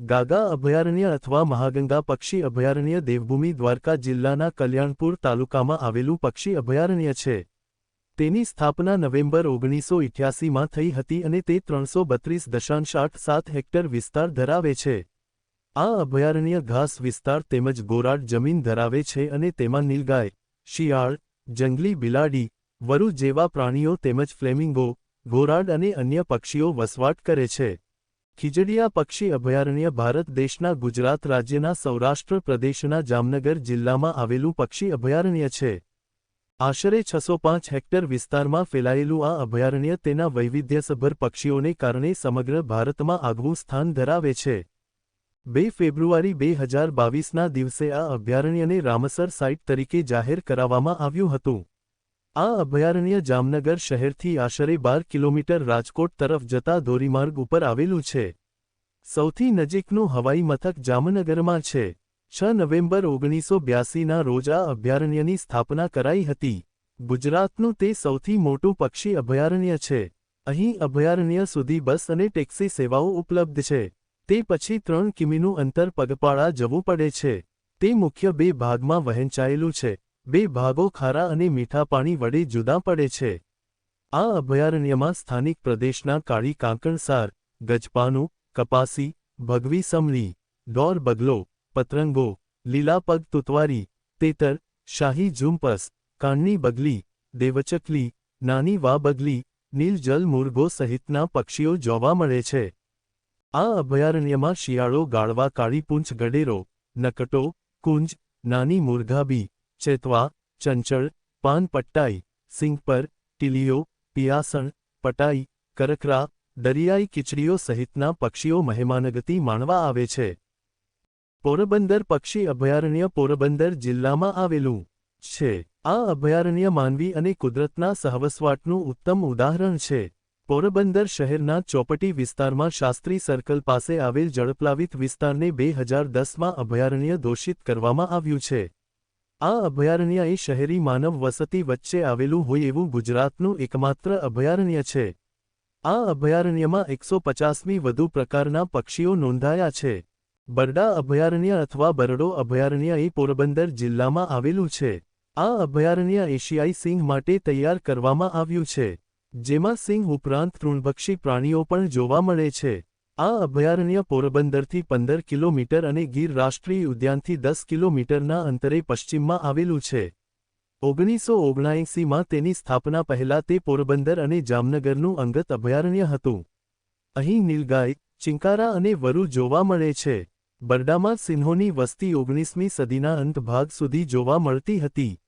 ગાગા અભયારણ્ય અથવા મહાગંગા પક્ષી અભયારણ્ય દેવભૂમિ દ્વારકા જિલ્લાના કલ્યાણપુર તાલુકામાં આવેલું પક્ષી અભયારણ્ય છે. તેની સ્થાપના નવેમ્બર ઓગણીસો ઇઠ્યાસીમાં થઈ હતી અને તે ત્રણસો બત્રીસ દશાંશ આઠ સાત હેક્ટર વિસ્તાર ધરાવે છે. આ અભયારણ્ય ઘાસ વિસ્તાર તેમજ ગોરાડ જમીન ધરાવે છે અને તેમાં નીલગાય, શિયાળ, જંગલી બિલાડી, વરુ જેવા પ્રાણીઓ તેમજ ફ્લેમિંગો, ગોરાડ અને અન્ય પક્ષીઓ વસવાટ કરે છે. ખીજડીયા પક્ષી અભયારણ્ય ભારત દેશના ગુજરાત રાજ્યના સૌરાષ્ટ્ર પ્રદેશના જામનગર જિલ્લામાં આવેલું પક્ષી અભયારણ્ય છે. આશરે છસો પાંચ હેક્ટર વિસ્તારમાં ફેલાયેલું આ અભયારણ્ય તેના વૈવિધ્યસભર પક્ષીઓને કારણે સમગ્ર ભારતમાં આગવું સ્થાન ધરાવે છે. બે ફેબ્રુઆરી બે હજાર બાવીસના દિવસે આ અભયારણ્યને રામસર સાઇટ તરીકે જાહેર કરાવવામાં આવ્યું હતું. આ અભયારણ્ય જામનગર શહેરથી આશરે બાર કિલોમીટર રાજકોટ તરફ જતા ધોરીમાર્ગ ઉપર આવેલું છે. સૌથી નજીકનું હવાઈ મથક જામનગરમાં છે. છ નવેમ્બર ઓગણીસો બ્યાસીના રોજ આ અભયારણ્યની સ્થાપના કરાઈ હતી. ગુજરાતનું તે સૌથી મોટું પક્ષી અભયારણ્ય છે. અહીં અભયારણ્ય સુધી બસ અને ટેક્સી સેવાઓ ઉપલબ્ધ છે. તે પછી ત્રણ કિમીનું અંતર પગપાળા જવું પડે છે. તે મુખ્ય બે ભાગમાં વહેંચાયેલું છે. બે ભાગો ખારા અને મીઠા પાણી વડે જુદા પડે છે. આ અભયારણ્યમાં સ્થાનિક પ્રદેશના કાળી કાંકણસાર, ગજપાનું, કપાસી, ભગવી સમલી ડોર બગલો, પતરંગો લીલા પગ તુતવારી, તેતર, શાહી ઝુંપસ કાનની બગલી, દેવચકલી, નાની વા બગલી નીલજલ મુરઘો સહિતના પક્ષીઓ જોવા મળે છે. આ અભયારણ્યમાં શિયાળો ગાળવા કાળીપૂંછ ગડેરો નકટો, કુંજ, નાની મુરઘાબી ચેતવા, ચંચળ, પાન પટ્ટાઈ, સિંગપર, ટીલીઓ, પિયાસણ, પટાઈ, કરકરા, દરિયાઈ કિચડીઓ સહિતના પક્ષીઓ મહેમાનગતિ માણવા આવે છે. પોરબંદર પક્ષી અભયારણ્ય પોરબંદર જિલ્લામાં આવેલું છે. આ અભયારણ્ય માનવી અને કુદરતના સહવસવાટનું ઉત્તમ ઉદાહરણ છે. પોરબંદર શહેરના ચોપટી વિસ્તારમાં શાસ્ત્રી સર્કલ પાસે આવેલ જળપ્લાવિત વિસ્તારને બે હજાર દસમાં અભયારણ્ય દોષિત કરવામાં આવ્યું છે. આ અભયારણ્ય એ શહેરી માનવ વસતી વચ્ચે આવેલું હોય એવું ગુજરાતનું એકમાત્ર અભયારણ્ય છે. આ અભયારણ્યમાં એકસો પચાસમી વધુ પ્રકારના પક્ષીઓ નોંધાયા છે. બરડા અભયારણ્ય અથવા બરડો અભયારણ્ય એ પોરબંદર જિલ્લામાં આવેલું છે. આ અભયારણ્ય એશિયાઈ સિંહ માટે તૈયાર કરવામાં આવ્યું છે, જેમાં સિંહ ઉપરાંત તૃણભક્ષી પ્રાણીઓ પણ જોવા મળે છે. આ અભયારણ્ય પોરબંદરથી પંદર કિલોમીટર અને ગીર રાષ્ટ્રીય ઉદ્યાનથી દસ કિલોમીટરના અંતરે પશ્ચિમમાં આવેલું છે. ઓગણીસો ઓગણાએંસીમાં તેની સ્થાપના પહેલાં તે પોરબંદર અને જામનગરનું અંગત અભયારણ્ય હતું. અહીં નીલગાય, ચિંકારા અને વરુ જોવા મળે છે. બરડામાં સિંહોની વસ્તી ઓગણીસમી સદીના અંત ભાગ સુધી જોવા મળતી હતી.